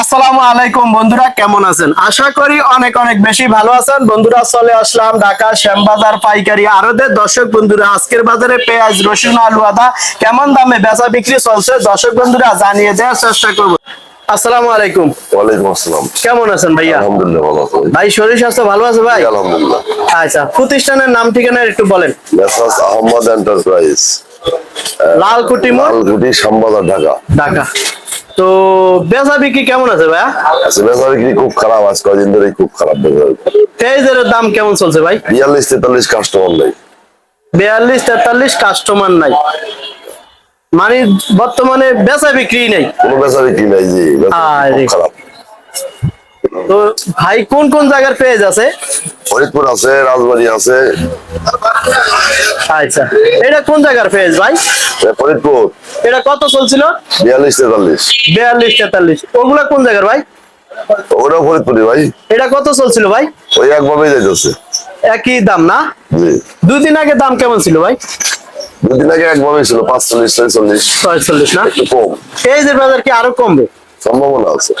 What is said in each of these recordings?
আসসালামু আলাইকুম বন্ধুরা কেমন আছেন? আশা করি অনেক অনেক বেশি ভালো আছেন। বন্ধুরা চলে আসলাম ঢাকা শ্যামবাজার পাইকারি আরদের দর্শক বন্ধুরা আজকের বাজারে পেঁয়াজ রসুন আলু আদা কেমন দামে বেচা বিক্রি চলছে? দর্শক বন্ধুরা জানিয়ে দেওয়ার চেষ্টা করব। আসসালামু আলাইকুম। ওয়ালাইকুম আসসালাম। কেমন আছেন ভাইয়া? আলহামদুলিল্লাহ ভালো আছি। ভাই শরীর স্বাস্থ্য ভালো আছে ভাই? আলহামদুলিল্লাহ। আচ্ছা প্রতিষ্ঠানের নাম ঠিকানা একটু বলেন। আহমদ এন্টারপ্রাইজ লালকুটি লালকুটি শ্যামবাজার ঢাকা। ঢাকা। তো বেচা বিক্রি কেমন আছে ভাইয়া? আচ্ছা বেচা বিক্রি খুব খারাপ আজ কয়দিন ধরে খুব খারাপ। পেঁয়াজের দাম কেমন চলছে ভাই? বিয়াল্লিশ তেতাল্লিশ কাস্টমার নেই। বিয়াল্লিশ তেতাল্লিশ কাস্টমার নাই। মানে বর্তমানে বেচা বিক্রি নেই। কোনো বেচা বিক্রি নাই জি খারাপ। তো ভাই কোন কোন জায়গার পেজ আছে? ফরিদপুর আছে রাজবাড়ী আছে। আচ্ছা এটা কোন জায়গার পেজ ভাই? ফরিদপুর। এটা কত চলছিল? বিয়াল্লিশ তেতাল্লিশ। বিয়াল্লিশ তেতাল্লিশ। ওগুলা কোন জায়গার ভাই? ফরিদপুরি ভাই। এটা কত চলছিল ভাই? ওই একভাবেই যাইতেছে। একই দাম না? জি। দুই দিন আগে দাম কেমন ছিল ভাই? দুদিন আগে একভাবেই ছিল পাঁচচল্লিশ ছয়চল্লিশ। ছয়চল্লিশ না? একটু কম। পেঁয়াজের বাজার কি আরও কমবে? সম্ভাবনা আছে।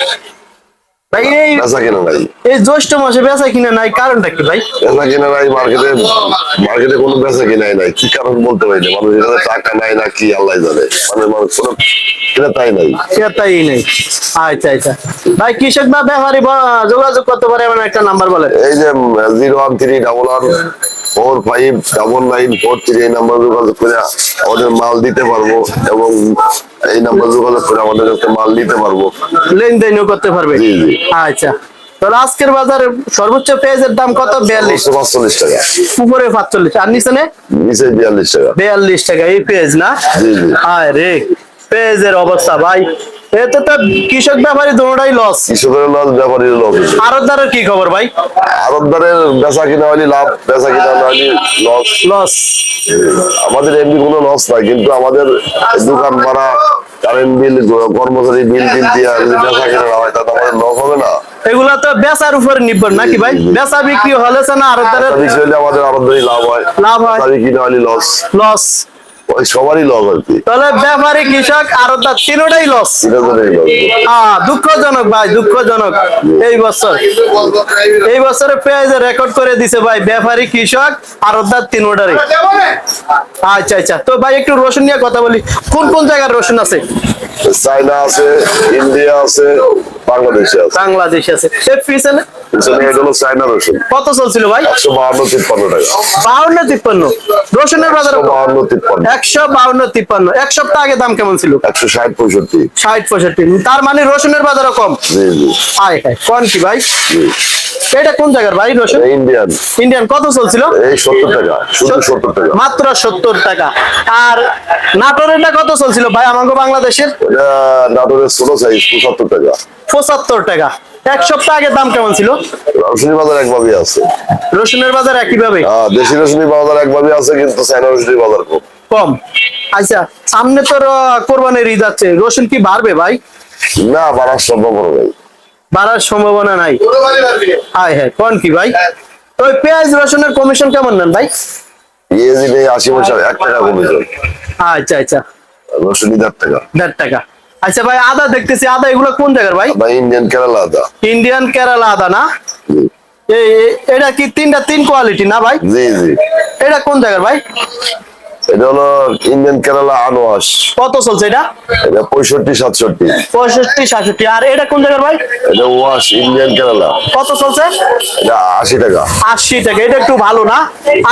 ভাই এই বেচা কেনা নাই। এই জ্যৈষ্ঠ মাসে বেচা কিনা নাই কারণটা কি ভাই? বেচা কিনা নাই মার্কেটে মার্কেটে কোনো বেচা কিনাই নাই। কি কারণ বলতে পারি না। মানুষ এখানে টাকা নাই না কি আল্লাহ জানে। মানে মানুষ কোনো নাই। নেই। আচ্ছা আচ্ছা। ভাই কৃষক বা ব্যাপারী যোগাযোগ করতে পারে এমন একটা নাম্বার বলে এই যে zero one three double one four five double nine four three এই নাম্বার যোগাযোগ করে আমাদের মাল দিতে পারব এবং এই নাম্বার যোগাযোগ করে আমাদের কাছে মাল নিতে পারব। লেনদেনও করতে পারবে। আচ্ছা। তাহলে আজকের বাজারে সর্বোচ্চ পেঁয়াজের দাম কত? বিয়াল্লিশ। পাঁচচল্লিশ টাকা। উপরে পাঁচচল্লিশ। আর নিচে নিচে বিয়াল্লিশ টাকা। বিয়াল্লিশ টাকা। এই পেঁয়াজ না? জি জি। রে পেঁয়াজের অবস্থা ভাই। এতে তো কৃষক ব্যাপারী দুটাই লস কৃষকের লস ব্যাপারীর লস আরতদারের কি খবর ভাই? আরবদারের বেচা কিনা হলে লাভ বেচা কিনা না হলে লস লস আমাদের এমনি কোনো লস নাই কিন্তু আমাদের দোকান ভাড়া কারেন্ট বিল কর্মচারী বিল টিল দিয়ে বেচা কিনা না হয় তাতে আমাদের লস হবে না। এগুলা তো বেচার উপরে নির্ভর নাকি ভাই? বেচা বিক্রি হলে না আরতদারের আমাদের আরবদারি লাভ হয়। লাভ হয়। বিক্রি হলে লস লস ওই সবারই লস আর কি। তাহলে ব্যাপারী কৃষক আরতদার তিনটাই লস দুঃখজনক ভাই দুঃখজনক। এই বছর। এই বছরে পেঁয়াজের রেকর্ড করে দিছে ভাই ব্যাপারী কৃষক আরতদার তিনটারে আচ্ছা আচ্ছা। তো ভাই একটু রসুন নিয়ে কথা বলি। কোন কোন জায়গার রসুন আছে? চায়না আছে ইন্ডিয়া আছে। বাংলাদেশে আছে। বাংলাদেশে আছে। এর পিছনে পিছনে এটা চায়না রসুন। কত চলছিল ভাই? একশো বাহান্ন তিপ্পান্ন টাকা। বাউন্ন তিপ্পান্ন। রসুনের বাজার একশো বাহান্ন তিপ্পান্ন। একশো বাউন্ন তিপ্পান্ন। এক সপ্তাহ আগে দাম কেমন ছিল? একশো ষাট পঁয়ষট্টি। ষাট পঁয়ষট্টি। তার মানে রসুনের বাজারও কম। জি জি। আয় হায় কোন কি ভাই এটা কোন জায়গার ভাই? রসুন ইন্ডিয়ান ইন্ডিয়ান কত চলছিল? এই সত্তর টাকা শুধু সত্তর। টাকা। মাত্র সত্তর টাকা। আর নাটোরেরটা কত চলছিল ভাই? আমাকে বাংলাদেশের? নাটোরের ছোট সাইজ পঁচাত্তর টাকা। পঁচাত্তর টাকা। এক সপ্তাহ আগে দাম কেমন ছিল? রসুনি বাজার একভাবে আছে। রসুনের বাজার একইভাবে? হ্যাঁ দেশি রসুনি বাজার একভাবে আছে কিন্তু চায়না রসুনি বাজার কম। কম। আচ্ছা সামনে তো কোরবানির ঈদ আছে। রসুন কি বাড়বে ভাই? না বাড়ার সম্ভব নেই বাড়ার সম্ভাবনা নাই। হায় হ্যাঁ কোন কি ভাই? তো পেঁয়াজ রসুনের কমিশন কেমন নেন ভাই? ইয়েজি নেই আশি বছর এক টাকা কমেছে আচ্ছা আচ্ছা। রসুনি দেড় টাকা। দেড় টাকা। আচ্ছা ভাই আদা দেখতেছি আদা এগুলো কোন জায়গার ভাই? ভাই ইন্ডিয়ান কেরালা আদা। ইন্ডিয়ান কেরালা আদা না? এই- এটা কি তিনটা তিন কোয়ালিটি না ভাই? জি জি। এটা কোন জায়গার ভাই? এটা হলো ইন্ডিয়ান কেরালা আনোয়াস কত চলছে এটা? এটা পঁয়ষট্টি সাতষট্টি। পঁয়ষট্টি সাতষট্টি। আর এটা কোন জায়গার ভাই? এটা ওয়াশ ইন্ডিয়ান কেরালা কত চলছে? এটা আশি টাকা। আশি টাকা এটা একটু ভালো না?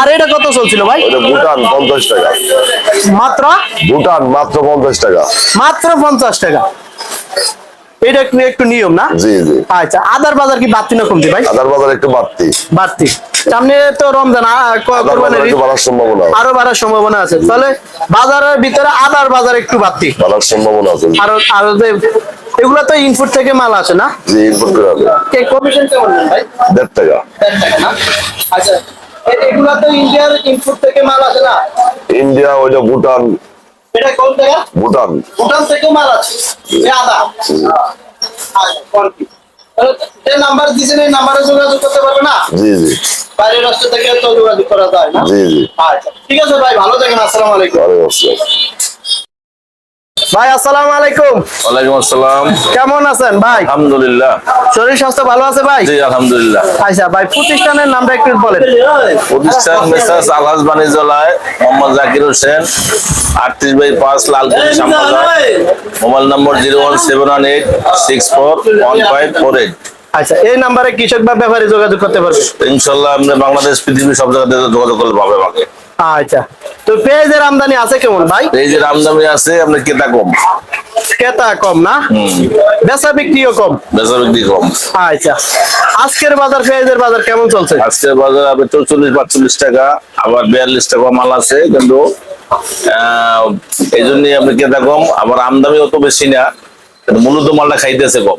আর এটা কত চলছিল ভাই? ওটা ভুটান পঞ্চাশ টাকা। মাত্র? ভুটান মাত্র পঞ্চাশ টাকা। মাত্র পঞ্চাশ টাকা। এটা একটু একটু নিয়ম না? জি জি। আচ্ছা আদার বাজার কি বাড়তি না কমতি ভাই? আদার বাজার একটু বাড়তি। বাড়তি। সামনে তো রমজান বাড়ার সম্ভাবনা আরও বাড়ার সম্ভাবনা আছে। তাহলে বাজারের ভিতরে আদার বাজার একটু বাড়তি। বাড়ার সম্ভাবনা আছে। আরও আরও যে এগুলো তো ইনপুট থেকে মাল আসে না? জি ইনপুট করে কে কমিশন কেমন ভাই? টাকা। টাকা না? আচ্ছা এগুলা তো ইন্ডিয়ার ইনপুট থেকে মাল আসে না? ইন্ডিয়া ওইটা ভুটান এটা কোন জায়গা? ভুটান। ভুটান থেকে মাল আছে। আদা। আচ্ছা? যে নাম্বার দিয়েছেন এই নাম্বারে যোগাযোগ করতে পারবে না? জি জি। বাইরের রাষ্ট্র থেকে তো যোগাযোগ করা যায় না। জি জি। আচ্ছা ঠিক আছে ভাই ভালো থাকেন আসসালামু আলাইকুম। আসসালাম। ভাই আসসালামু আলাইকুম। ওয়ালাইকুম আসসালাম। কেমন আছেন ভাই? আলহামদুলিল্লাহ। শরীর স্বাস্থ্য ভালো আছে ভাই? জি আলহামদুলিল্লাহ। আচ্ছা ভাই প্রতিষ্ঠানের নামটা একটু বলেন। প্রতিষ্ঠান মেসার্স আলহাজ বাণিজ্যালয় মোহাম্মদ জাকির হোসেন আটত্রিশ বাই পাঁচ Lalpur Shyambazar. Mobile number zero one seven one eight six four one five four eight. আচ্ছা এই নাম্বারে কৃষক বা ব্যাপারী যোগাযোগ করতে পারবে? ইনশাল্লাহ আমরা বাংলাদেশ পৃথিবীর সব জায়গাতে যোগাযোগ করলে পাবে আমাকে। আচ্ছা। তো পেঁয়াজের আমদানি আছে কেমন ভাই? যে রামদামি আছে আপনার কেতা কম। ক্রেতা কম না? বেচা বিক্রিও কম? বেচা বিক্রি কম। আচ্ছা। আজকের বাজার পেঁয়াজের বাজার কেমন চলছে? আজকের বাজার আপনার চৌচল্লিশ পাঁচচল্লিশ টাকা আবার বিয়াল্লিশ টাকা মাল আছে কিন্তু আহ, এই জন্যই আপনি কেতা কম আবার আমদামি অত বেশি না কিন্তু মূলত মালটা খাইতেছে কম।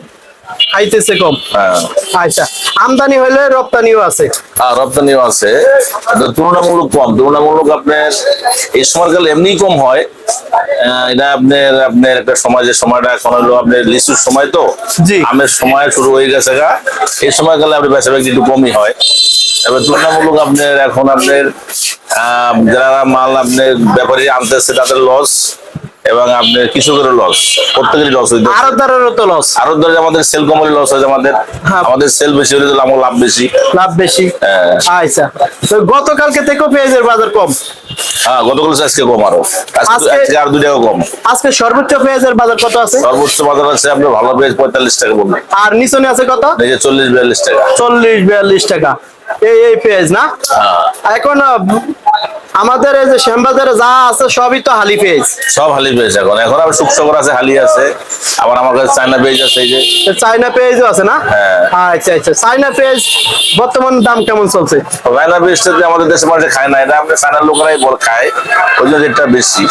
খাইতেছে কম। হ্যাঁ। আচ্ছা আমদানি হলে রপ্তানিও আছে। রপ্তানিও আছে। তুলনামূলক কম। তুলনামূলক আপনার এই সময়কাল এমনি কম হয়। এটা আপনার আপনার একটা সময় সময়টা এখন হলো আপনার লিচুর সময় তো। আমের সময় শুরু হয়ে গেছে গা। এই সময়কালে একটু কমই হয়। এবার তুলনামূলক আপনার এখন আপনার যারা মাল আপনার ব্যাপারী আনতেছে তাদের লস এবং আপনার কৃষকেরও লস প্রত্যেকেরই লস হইতে আরতদারেরও তো লস আরও ধরে আমাদের সেল কমলে লস হয়েছে আমাদের হ্যাঁ। আমাদের সেল বেশি হলে তো আমার লাভ বেশি। লাভ বেশি। হ্যাঁ। আচ্ছা। তো গতকালকে থেকেও পেঁয়াজের বাজার কম। হ্যাঁ গতকাল আজকে কম আরও। আজকে আর দুই টাকা কম। আজকে সর্বোচ্চ পেঁয়াজের বাজার কত আছে? সর্বোচ্চ বাজার আছে আপনার ভালো পেঁয়াজ পঁয়তাল্লিশ টাকা বলবেন আর নিচনে আছে কত? এই চল্লিশ বিয়াল্লিশ টাকা। চল্লিশ বিয়াল্লিশ টাকা। এই এই পেঁয়াজ না? হ্যাঁ। এখন আমাদের এই যে শ্যামবাজারে যা আছে সবই তো হালি পেঁয়াজ সব হালি পেঁয়াজ এখন। এখন আবার শুকশকর আছে হালি আছে। আবার আমার কাছে চায়না পেঁয়াজ আছে এই যে। তো চাইনা পেঁয়াজও আছে না? হ্যাঁ। আচ্ছা আচ্ছা। চাইনা পেঁয়াজ বর্তমান দাম কেমন চলছে? চায়না পেঁয়াজটা যে আমাদের দেশের মানুষ খায় না। এটা আপনার চায়নার লোকেরাই বড় খায়। ওই জন্য রেটটা বেশি।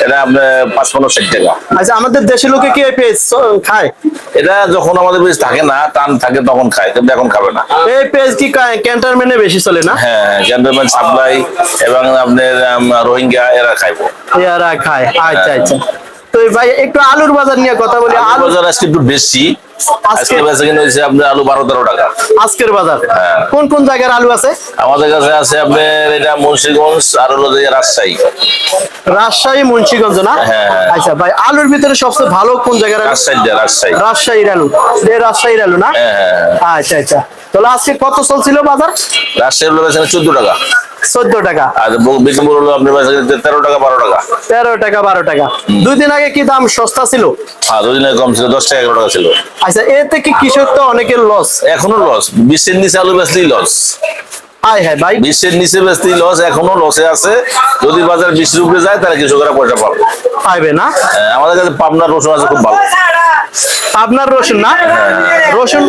এটা আপনার পাঁচপান্ন ষাট টাকা। আচ্ছা আমাদের দেশের লোকে কি এই পেঁয়াজ চ- খায়? এটা যখন আমাদের বেশ থাকে না টান থাকে তখন খায়। কিন্তু এখন খাবে না। এই পেঁয়াজ কি ক্যান্টারমেন্টে বেশি চলে না? হ্যাঁ জেন্টলম্যান সাপ্লাই এবং আপনার রোহিঙ্গা এরা খাইবো। এরা খায় আচ্ছা আচ্ছা। তো ভাই একটু আলুর বাজার নিয়ে কথা বলি। আলু বাজার আজকে একটু বেশি। আজকে আজকে- বেচা হয়েছে আপনার আলু বারো তেরো টাকা। আজকের বাজার? হ্যাঁ। কোন কোন জায়গার আলু আছে? আমাদের কাছে আছে আপনার এটা মুন্সিগঞ্জ আর হলো যে রাজশাহী। রাজশাহী মুন্সিগঞ্জ না? হ্যাঁ, হ্যাঁ। আচ্ছা ভাই আলুর ভিতরে সবচেয়ে ভালো কোন জায়গার রাজশাহী রাজশাহী। রাজশাহীর আলু। রাজশাহীর আলু না? হ্যাঁ হ্যাঁ আচ্ছা আচ্ছা। তাহলে আজকে কত চলছিল বাজার? রাজশাহী চোদ্দ টাকা। চোদ্দ টাকা। আর বিক্রমপুর হলো আপনার বেচা তেরো টাকা বারো টাকা। তেরো টাকা বারো টাকা। দুই দিন আগে কি দাম সস্তা ছিল? দুদিন আগে কম ছিল দশ টাকা এগারো টাকা ছিল। আচ্ছা কৃষক তো অনেকের লস এখনও লস বিশ্বের নিচে আলু বেচলেই লস হ্যাঁ ভাই। বিশ্বের নিচে লস এখনও লসে আছে। যদি বাজার বিশ উপরে যায় তাহলে কৃষকরা পয়সা পাবে। পাইবে না? হ্যাঁ, আমাদের কাছে পাবনার রসুন আছে খুব ভালো। আপনার রসুন না? রসুন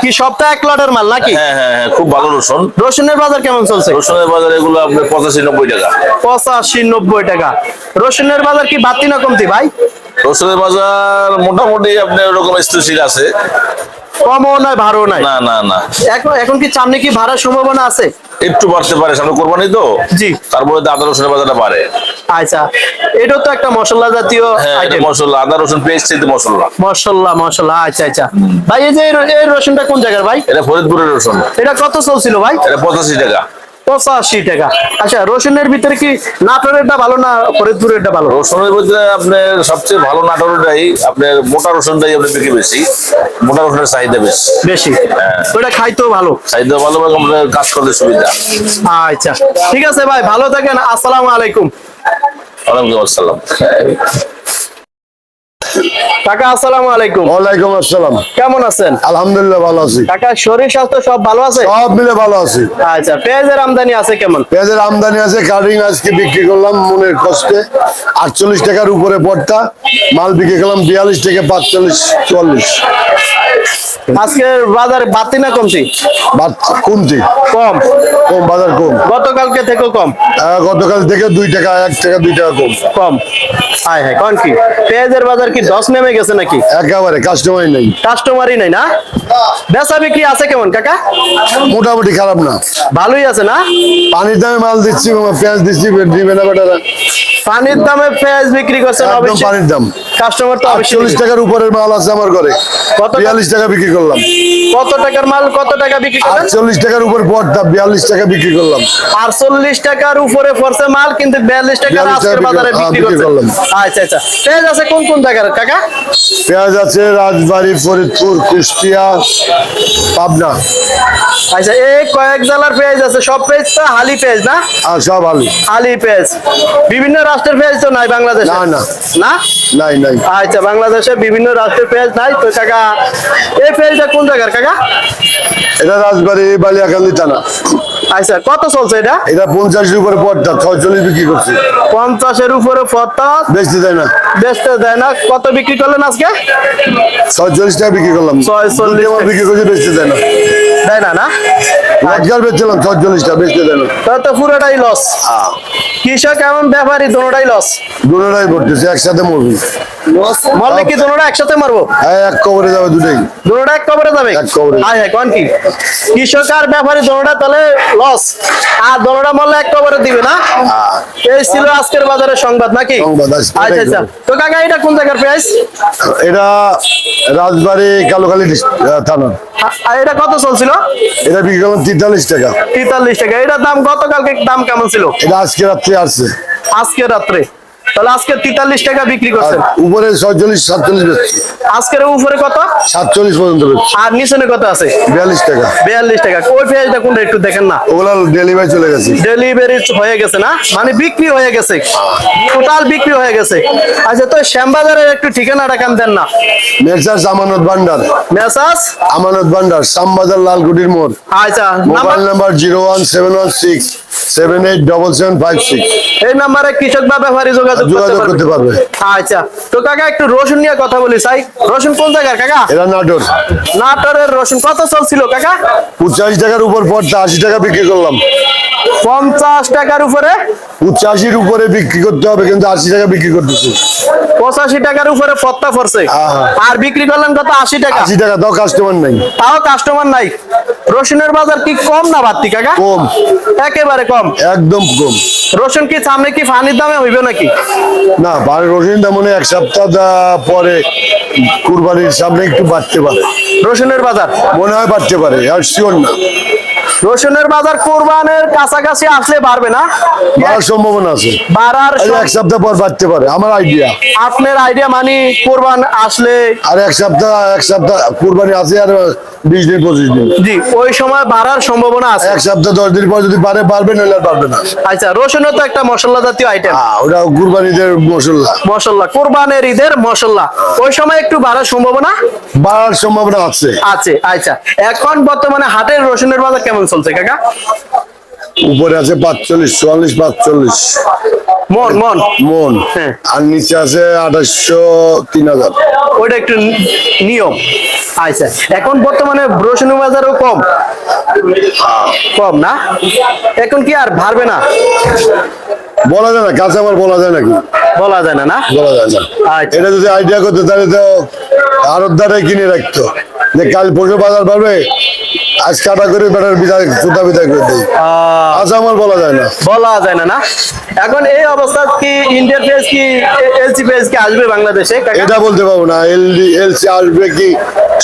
কি সপ্তাহে এক লটের মাল নাকি? হ্যাঁ হ্যাঁ হ্যাঁ খুব ভালো রসুন। রসুনের বাজার কেমন চলছে? রসুনের বাজার এগুলো আপনার পঁচাশি নব্বই টাকা। পঁচাশি নব্বই টাকা। রসুনের বাজার কি বাড়তি না কমতি ভাই? রসুনের বাজার মোটামুটি আপনার ওরকম স্থিতিশীল আছে। কমও নয় ভাড়ও নাই? না না না। এখন এখন কি সামনে কি ভাড়ার সম্ভাবনা আছে? একটু বাড়তে পারে সামনে কোরবানি তো। জি। তারপরে আদা রসুনের বাজারটা বাড়ে। আচ্ছা এটা তো একটা মশলা জাতীয় হ্যাঁ মশলা আদা রসুন পেস্ট চাইতে মশলা। মশলা মশলা আচ্ছা আচ্ছা। ভাই এই যে এই রসুনটা কোন জায়গার ভাই? এটা ফরিদপুরের রসুন। এটা কত চলছিল ভাই? এটা পঁচাশি টাকা। পঁচাশি টাকা। আচ্ছা রসুনের ভিতরে কি নাটোরেরটা ভালো না ফরিদপুরেরটা ভালো? রসুনের মধ্যে আপনার সবচেয়ে ভালো নাটোরটাই আপনার মোটা রসুনটাই আপনার বিক্রি বেশি। মোটা রসুনের চাহিদা বেশি। বেশি। হ্যাঁ। ওটা খাইতেও ভালো। চাহিদা ভালো এবং আপনার কাজ করতে সুবিধা। আচ্ছা ঠিক আছে ভাই ভালো থাকেন আসসালামু আলাইকুম। ওয়ালাইকুম আসসালাম। কাকা আসসালামু আলাইকুম। ওয়ালাইকুম আসসালাম। কেমন আছেন? আলহামদুলিল্লাহ ভালো আছি। কাকা শরীর স্বাস্থ্য সব ভালো আছে? সব মিলে ভালো আছি। আচ্ছা পেঁয়াজের আমদানি আছে কেমন? পেঁয়াজের আমদানি আছে কারিং আজকে বিক্রি করলাম মনের কষ্টে। আটচল্লিশ টাকার উপরে পড়তা মাল বিক্রি করলাম বিয়াল্লিশ থেকে পাঁচচল্লিশ চুয়াল্লিশ। বাজার বাড়তি না কমতি? বাদ কমতি। কম। কম বাজার কম। গতকালকে থেকেও কম। গতকাল থেকে দুই টাকা এক টাকা দুই টাকা কম। কম। হায় হায় কোন কি? পেঁয়াজের বাজার কি দশ নেমে গেছে নাকি? একেবারে কাস্টমার নেই। কাস্টমারই নাই না? বেচা বিক্রি আছে কেমন কাকা? মোটামুটি খারাপ না। ভালোই আছে না? পানির দামে মাল দিচ্ছি পেঁয়াজ দিচ্ছি দিবে না বেটারা। পানির দামে পেঁয়াজ বিক্রি করছেন পানির দাম। কাস্টমার তো আটচল্লিশ টাকার উপরের মাল আছে আমার ঘরে। কত বিয়াল্লিশ টাকা বিক্রি করলাম। কত টাকার মাল কত টাকা বিক্রি আটচল্লিশ টাকার উপর পড়তা বিয়াল্লিশ টাকা বিক্রি করলাম। আটচল্লিশ টাকার উপরে পড়ছে মাল কিন্তু 42 আজকের বাজারে বিক্রি- হ্যাঁ, করলাম। আচ্ছা আচ্ছা। পেঁয়াজ আছে কোন কোন জায়গার? কাকা? পেঁয়াজ আছে রাজবাড়ি ফরিদপুর কুষ্টিয়া পাবনা। আচ্ছা এই কয়েক জেলার পেঁয়াজ আছে। সব পেঁয়াজ তো হালি পেঁয়াজ না? আর সব আলু হালি পেঁয়াজ। বিভিন্ন রাষ্ট্রের পেঁয়াজ তো নাই বাংলাদেশে? না, না। না? নাই নাই। আচ্ছা বাংলাদেশে বিভিন্ন রাষ্ট্রের পেঁয়াজ নাই। তো কাকা এই পেঁয়াজটা কোন জায়গার কাকা? এটা রাজবাড়ি বালিয়াকান্দি থানা। আচ্ছা কত চলছে এটা? এটা পঞ্চাশের উপরে পড়তা ছয়চল্লিশ বিক্রি করছে। পঞ্চাশের উপরে পত্তা বেচতে দেয় না। বেচতে দেয় না। কত বিক্রি করলেন আজকে? ছয়চল্লিশ টাকা বিক্রি করলাম। 46 দুটি বিক্রি করছে বেচতে দেয় না। দেয় না না? রোজগার বেচছিলাম ছয়চল্লিশ টাকা বেচতে দেয় না। তাহলে তো পুরোটাই লস কৃষক এমন ব্যাপারী দুটোটাই লস দুটোটাই পড়তেছে একসাথে মরবি। মরলে কি দুটোটা একসাথে মারবো? হ্যাঁ এক কবরে যাবে দুটাই। দুটোটা এক কবরে যাবে? এক কবরে। হ্যাঁ হ্যাঁ কোন কি? কৃষক আর ব্যাপারী দুটোটা তাহলে লস আর দুটোটা মরলে এক কবরে দিবে না? এই ছিল আজকের বাজারের সংবাদ নাকি? সংবাদ, আচ্ছা আচ্ছা। তো। কাকা এটা কোন জায়গার পেঁয়াজ এটা রাজবাড়ি কালোকালী থানা। আর এটা কত চলছিল? এটা বিক্রি করলাম তেতাল্লিশ টাকা। তেতাল্লিশ টাকা। এটার দাম গতকালকে দাম কেমন ছিল? এটা আজকে রাত্রে আসছে। আজকে রাত্রে? তাহলে আজকে তেতাল্লিশ টাকা বিক্রি করছেন। উপরে ছয়চল্লিশ সাতচল্লিশ বেচছে। আজকের উপরে কত? সাতচল্লিশ পর্যন্ত বেচছে। আর কত আছে? বিয়াল্লিশ টাকা। বিয়াল্লিশ টাকা। ওই পেঁয়াজটা কোনটা একটু দেখেন না। ওগুলা ডেলিভারি চলে গেছে। ডেলিভারি হয়ে গেছে না? মানে বিক্রি হয়ে গেছে। টোটাল বিক্রি হয়ে গেছে। আচ্ছা তো শ্যামবাজারের একটু ঠিকানাটা কেন দেন না? মেসার্স আমানত ভান্ডার। মেসাজ আমানত ভান্ডার শ্যামবাজার লালকুটির মোড়। আচ্ছা mobile number zero one seven one six seven eight double seven five six. এই নাম্বারে কৃষক বা ব্যাপারী যোগাযোগ যোগাযোগ করতে পারবে। আচ্ছা তো কাকা একটু রসুন নিয়ে কথা বলি চাই রসুন কোন জায়গার কাকা? এরা নাটোর। নাটোরের রসুন। কত চলছিল কাকা? পঁচাশি টাকার উপর পড়তা আশি টাকা বিক্রি করলাম। পঞ্চাশ টাকার উপরে? পঁচাশির উপরে বিক্রি করতে হবে কিন্তু আশি টাকা বিক্রি করতেছে। পঁচাশি টাকার উপরে পত্তা পড়ছে। আর বিক্রি করলেন কত? আশি টাকা। আশি টাকা কাস্টমার নাই। তাও কাস্টমার নাই। রসুনের বাজার কি কম না বাড়তি কাকা? কম। একেবারে কম। একদম কম। রসুন কি সামনে কি ফানির দামে হইবে নাকি? না রসুনটা মনে এক সপ্তাহ পরে কুরবানির সামনে একটু বাড়তে পারে। রসুনের বাজার? মনে হয় বাড়তে পারে আর শিওর না। রসুনের বাজার কোরবানের কাছাকাছি আসলে বাড়বে না? বাড়ার সম্ভাবনা আছে। বাড়ার এক সপ্তাহ পর বাড়তে পারে আমার আইডিয়া আপনার আইডিয়া মানে কোরবান আসলে আর এক সপ্তাহ এক সপ্তাহ কুরবানি আছে আর বিশ দিন পঁচিশ দিন। জি ওই সময় বাড়ার সম্ভাবনা আছে। এক সপ্তাহ দশ দিন পর যদি পারবে নাহলে আর পারবে না। আচ্ছা রসুনও তো একটা মশলা জাতীয় আইটেম হ্যাঁ, ওটা কুরবানিদের মশলা। মশলা কোরবানের ঈদের মশলা। ওই সময় একটু বাড়ার সম্ভাবনা? বাড়ার সম্ভাবনা আছে। আছে আচ্ছা। এখন বর্তমানে হাটের রসুনের বাজার কেমন চলছে কাকা? উপরে আছে পাঁচচল্লিশ চুয়াল্লিশ পাঁচচল্লিশ। মন মন। মন। হ্যাঁ। আর নিচে আছে আঠাশশো তিন হাজার। ওইটা একটু নিয়ম। আচ্ছা এখন বর্তমানে রসুনের বাজারও কম। কম না? এখন কি আর ভারবে না? বলা যায় না কাঁচামাল বলা যায় নাকি? বলা যায় না না? বলা যায় না। আচ্ছা। এটা যদি আইডিয়া করতে তাহলে তো আরত দ্বারাই কিনে রাখতো। যে কাল পরশু বাজার পারবে আজ কাটা করে বেটার জুতা বিদায় করে আহ, কাঁচামাল বলা যায় না। বলা যায় না না? এখন এই অবস্থা কি পেজ কি এলসি পেজ কি আসবে বাংলাদেশে এটা বলতে পারব না। এলডি এলসি আসবে কি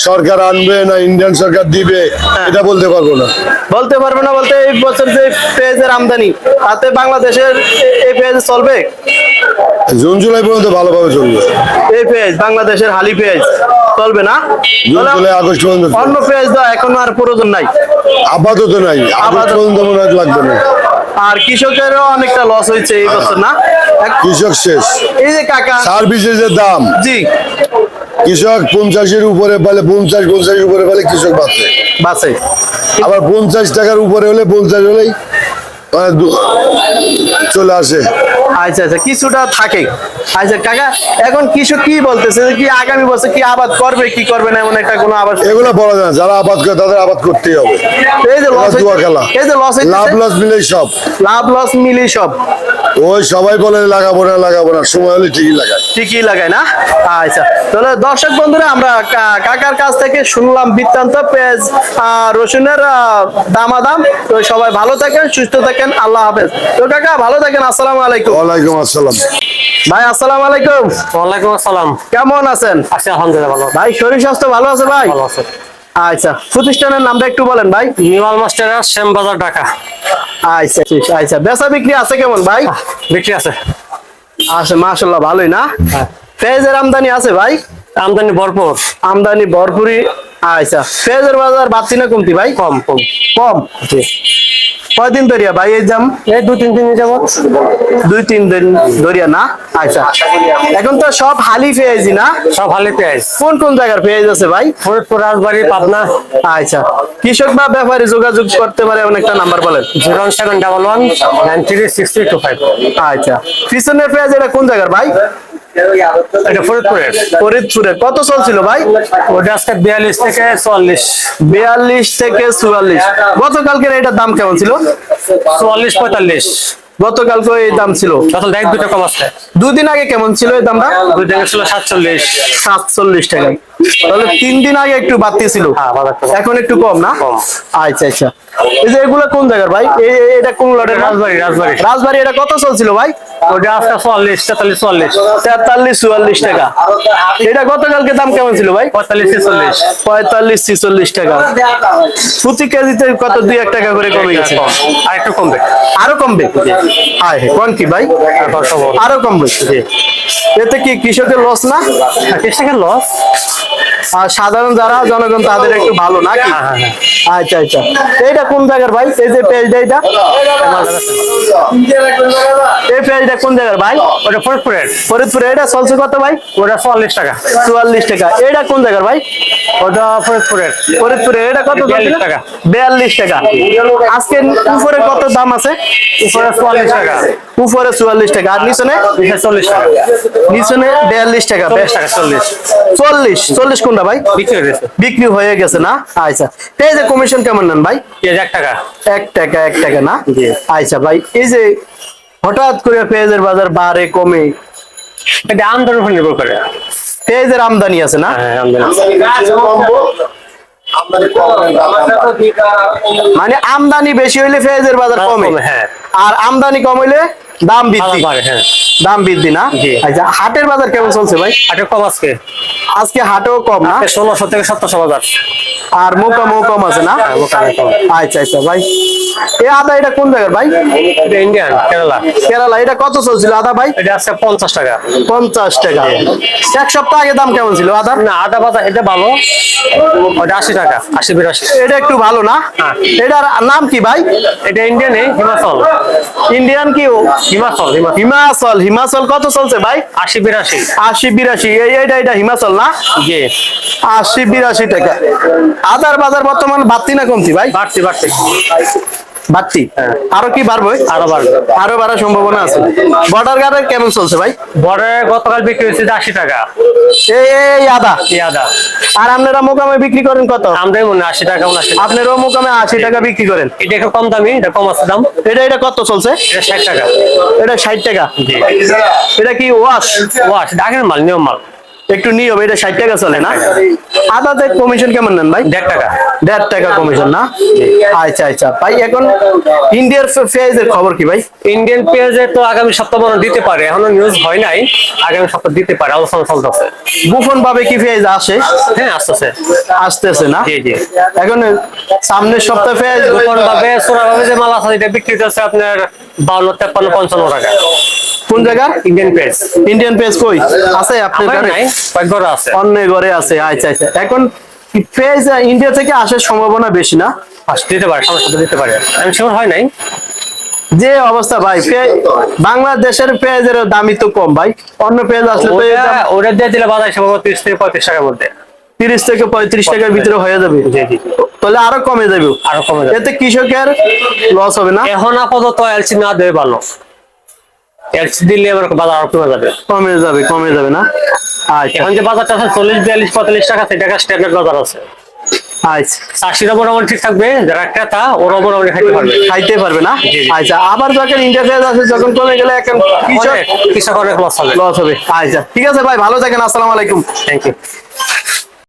সরকার আনবে না ইন্ডিয়ান সরকার দিবে এটা বলতে পারব না। বলতে পারব না বলতে এই বছর যে পেজের আমদানি তাতে বাংলাদেশের এই পেজ চলবে? জুন জুলাই পর্যন্ত ভালোভাবে চলবে। এই পেজ বাংলাদেশের হালি পেজ চলবে না? জুন জুলাই আগস্ট পর্যন্ত। অন্য পেজ দেওয়া এখন আর প্রয়োজন নাই। আপাতত নাই। আপাতত- পর্যন্ত মনে লাগবে না। আর কৃষকেরও অনেকটা লস হয়েছে এই বছর না? কৃষক শেষ। এই যে কাকা সার্ভিসের যে দাম। জি। কৃষক পঞ্চাশের উপরে পেলে পঞ্চাশ পঞ্চাশের উপরে পেলে কৃষক বাঁচে। বাসে আবার পঞ্চাশ টাকার উপরে হলে পঞ্চাশ হলেই মানে দু- চলে আসে। আচ্ছা আচ্ছা কিছুটা থাকে। আচ্ছা কাকা এখন কৃষক কি বলতেছে? কি আগামী বছর কি আবাদ করবে কি করবে না এমন একটা কোনো আবাদ? এগুলো বলা যায় যারা আবাদ করে তাদের আবাদ করতেই হবে। এই যে লস খেলা। এই যে লস লাভ লস মিলেই সব। লাভ লস মিলি সব। ওই সবাই বলে লাগাবো না লাগাবো না সময় হলে ঠিকই লাগায়। ঠিকই লাগায় না? আচ্ছা তাহলে দর্শক বন্ধুরা আমরা কাকার কাছ থেকে শুনলাম বৃত্তান্ত পেঁয়াজ আহ, রসুনের দামাদাম। তো সবাই ভালো থাকেন সুস্থ থাকেন আল্লাহ হাফেজ। তো কাকা ভালো থাকেন আসসালামু আলাইকুম। ওয়ালাইকুম আসসালাম। ভাই আসসালামু আলাইকুম। ওয়ালাইকুম আসসালাম। কেমন আছেন? আছি আলহামদুলিল্লাহ ভালো ভাই শরীর স্বাস্থ্য ভালো আছে ভাই? ভালো আছে। আচ্ছা প্রতিষ্ঠানের নামটা একটু বলেন ভাই। নিমাল মাস্টার শ্যামবাজার ঢাকা। আচ্ছা ঠিক আচ্ছা। বেচা বিক্রি আছে কেমন ভাই? বিক্রি আছে। আছে মাশাল্লাহ ভালোই না? হ্যাঁ। পেঁয়াজের আমদানি আছে ভাই? আমদানি ভরপুর? আমদানি ভরপুরি আচ্ছা পেঁয়াজের বাজার বাড়তি না কমতি ভাই? কম কম। কম? কয়দিন ধরিয়া ভাই এই দাম এই দু তিন দিন যাব দুই তিন দিন ধরিয়া না? আচ্ছা। এখন তো সব হালি পেঁয়াজি না? সব হালি পেঁয়াজ। কোন কোন জায়গার পেঁয়াজ আছে ভাই? ফরিদপুর রাজবাড়ি পাবনা। আচ্ছা। কৃষক বা ব্যাপারী যোগাযোগ করতে পারে এমন একটা নাম্বার বলেন। Zero seven double one nine three six three two five. আচ্ছা। পিছনের পেঁয়াজ এটা কোন জায়গার ভাই? এটা ফরিদপুরের ফরিদপুরে কত চলছিল ভাই? ওটা আজকে বিয়াল্লিশ থেকে বিয়াল্লিশ থেকে চুয়াল্লিশ। গতকালকের এটার দাম কেমন ছিল? চুয়াল্লিশ পঁয়তাল্লিশ। গতকালকে এই দাম ছিল? কম আছে। দুদিন আগে কেমন ছিল এই দামটা? দুই দিন ছিল সাতচল্লিশ। সাতচল্লিশ টাকা। তাহলে তিন দিন আগে একটু বাড়তি ছিল। হ্যাঁ। এখন একটু কম না? আচ্ছা আচ্ছা। এই যে এগুলো কোন জায়গার ভাই? এটা কোন লটের রাজবাড়ি রাজবাড়ি। রাজবাড়ি এটা কত চলছিল ভাই? ওটা আজকে তেতাল্লিশ চুয়াল্লিশ। তেতাল্লিশ চুয়াল্লিশ টাকা। এটা গতকালকে দাম কেমন ছিল ভাই? পঁয়তাল্লিশ ছেচল্লিশ। পঁয়তাল্লিশ ছিচল্লিশ টাকা। প্রতি কেজিতে কত দুই এক টাকা করে কমে গেছে? আর একটু কমবে। আরও কমবে? আয় কোন কি ভাই? আরও কমবে। এতে কি কৃষকের লস না? কৃষকের লস সাধারণ যারা জনগণ তাদের একটু ভালো নাকি হ্যাঁ, হ্যাঁ, আচ্ছা আচ্ছা। এইটা কোন জায়গার ভাই? এই যে পেজটা এটা এই পেজটা কোন জায়গার ভাই? ওটা ফরিদপুরের। ফরিদপুরে এটা চলছে কত ভাই? ওটা চুয়াল্লিশ টাকা। চুয়াল্লিশ টাকা। এটা কোন জায়গার ভাই? ওটা ফরিদপুরের। ফরিদপুরে এটা কত? টাকা। বিয়াল্লিশ টাকা। আজকে উপরে কত দাম আছে? উপরে চুয়াল্লিশ টাকা। উপরে চুয়াল্লিশ টাকা। আর নিচনে? নিচে চল্লিশ টাকা। নিচনে বিয়াল্লিশ টাকা। চল্লিশ টাকা চল্লিশ। চল্লিশ কোনটা ভাই? বিক্রি হয়ে গেছে। হয়ে না? আচ্ছা। এই যে কমিশন কেমন নেন ভাই? এক টাকা। এক টাকা এক টাকা না? আচ্ছা ভাই এই যে হঠাৎ করে পেঁয়াজের বাজার বাড়ে কমে এটা আমদানির উপর নির্ভর করে। পেঁয়াজের আমদানি আছে না? হ্যাঁ মানে আমদানি বেশি হইলে পেঁয়াজের বাজার কমে। কমে, হ্যাঁ। আর আমদানি কম হইলে দাম বৃদ্ধি। হ্যাঁ। দাম বৃদ্ধি না? আচ্ছা হাটের বাজার কেমন চলছে ভাই? আটে কম আজকে। আজকে হাটেও কম না? ষোলোশো থেকে সতেরোশো বাজার। আর মোকা মো কম আছে না? হ্যাঁ, মোকামে। আচ্ছা আচ্ছা ভাই। এই আদা এটা কোন জায়গার ভাই? ইন্ডিয়ান কেরালা কেরালা এটা কত চলছিল আদা ভাই? এটা আছে পঞ্চাশ টাকা। পঞ্চাশ টাকা। এক সপ্তাহ আগে দাম কেমন ছিল আদার? না আদা বাজার এটা ভালো। ওটা আশি টাকা আশি বিরাশি। এটা একটু ভালো না? হ্যাঁ। এটার নাম কি ভাই? এটা ইন্ডিয়ানে হিমাচল। ইন্ডিয়ান কি? হিমাচল। হিমাচল হিমাচল কত চলছে ভাই? আশি বিরাশি। আশি বিরাশি। এই এইটা এটা হিমাচল না? জি। আশি বিরাশি টাকা। আদার বাজার বর্তমান বাড়তি না কমতি ভাই? বাড়তি বাড়তি। বাড়তি। আরও কি বাড়বে? আরও বাড়বে। আরও বাড়ার সম্ভাবনা আছে। বর্ডার গার্ডের কেমন চলছে ভাই? বড় গতকাল বিক্রি হয়েছে আশি টাকা। এই আদা। এই আদা। আর আপনারা মোকামে বিক্রি করেন কত? আমদানি মনে আশি টাকা উনআশি টাকা। আপনারাও মোকামে আশি টাকা বিক্রি করেন। এটা একটু কম দামি এটা কম আছে দাম। এটা এটা কত চলছে? এটা ষাট টাকা। এটা ষাট টাকা। এটা কি ওয়াশ? ও আশি আগের মাল নিয়ম মাল। একটু নিয়ম এটা ষাট টাকা চলে না? আদাতে কমিশন কেমন নেন ভাই? দেড় টাকা। দেড় টাকা কমিশন না? আচ্ছা আচ্ছা। ভাই এখন ইন্ডিয়ার পেঁয়াজের খবর কি ভাই? ইন্ডিয়ান পেঁয়াজে তো আগামী সপ্তাহ মনে দিতে পারে এখনও নিউজ হয় নাই। আগামী সপ্তাহ দিতে পারে আলোচনা চলতেছে। গোপন ভাবে কি পেঁয়াজ আসে? হ্যাঁ আসতেছে। আসতেছে না? জি জি। এখন সামনের সপ্তাহে পেঁয়াজ গোপন ভাবে চোরা ভাবে যে মাল আছে এটা বিক্রি হচ্ছে আপনার বাউন্ন তেপ্পান্ন পঞ্চান্ন টাকা। কোন জায়গা? ইন্ডিয়ান পেঁয়াজ ইন্ডিয়ান পেঁয়াজ কই? আছে আপনার ঘরে? কয়েকবার আছে। অন্য ঘরে আছে আচ্ছা আচ্ছা। এখন কি পেঁয়াজ ইন্ডিয়া থেকে আসার সম্ভাবনা বেশি না? দিতে পারে সমস্যা দিতে পারে। আমি শিওর হয় নাই। যে অবস্থা ভাই বাংলাদেশের পেঁয়াজের দামই তো কম ভাই। অন্য পেঁয়াজ আসলে ওটা দিয়ে দিলে বাজার হিসাবে তিরিশ থেকে পঁয়ত্রিশ টাকার মধ্যে। তিরিশ থেকে পঁয়ত্রিশ টাকার ভিতরে হয়ে যাবে। তাহলে আরও কমে যাবে। আরও কমে যাবে। এতে কৃষকের লস হবে না? এখন আপাতত এলসি না দেবে ভালো। এলসি দিলে আমার বাজার আরও কমে যাবে। কমে যাবে কমে যাবে না? আচ্ছা। এখন যে বাজারটা আছে চল্লিশ বিয়াল্লিশ পঁয়তাল্লিশ টাকা সেই টাকা স্ট্যান্ডার্ড বাজার আছে। আচ্ছা। চাষিরা মোটামুটি ঠিক থাকবে যারা ক্রেতা ওরা মোটামুটি খাইতে পারবে। খাইতে পারবে না। আচ্ছা আবার যখন ইন্ডিয়া আছে যখন কমে গেলে এখন কৃষক কৃষক অনেক লস হবে। লস হবে। আচ্ছা ঠিক আছে ভাই ভালো থাকেন আসসালামু আলাইকুম। Thank you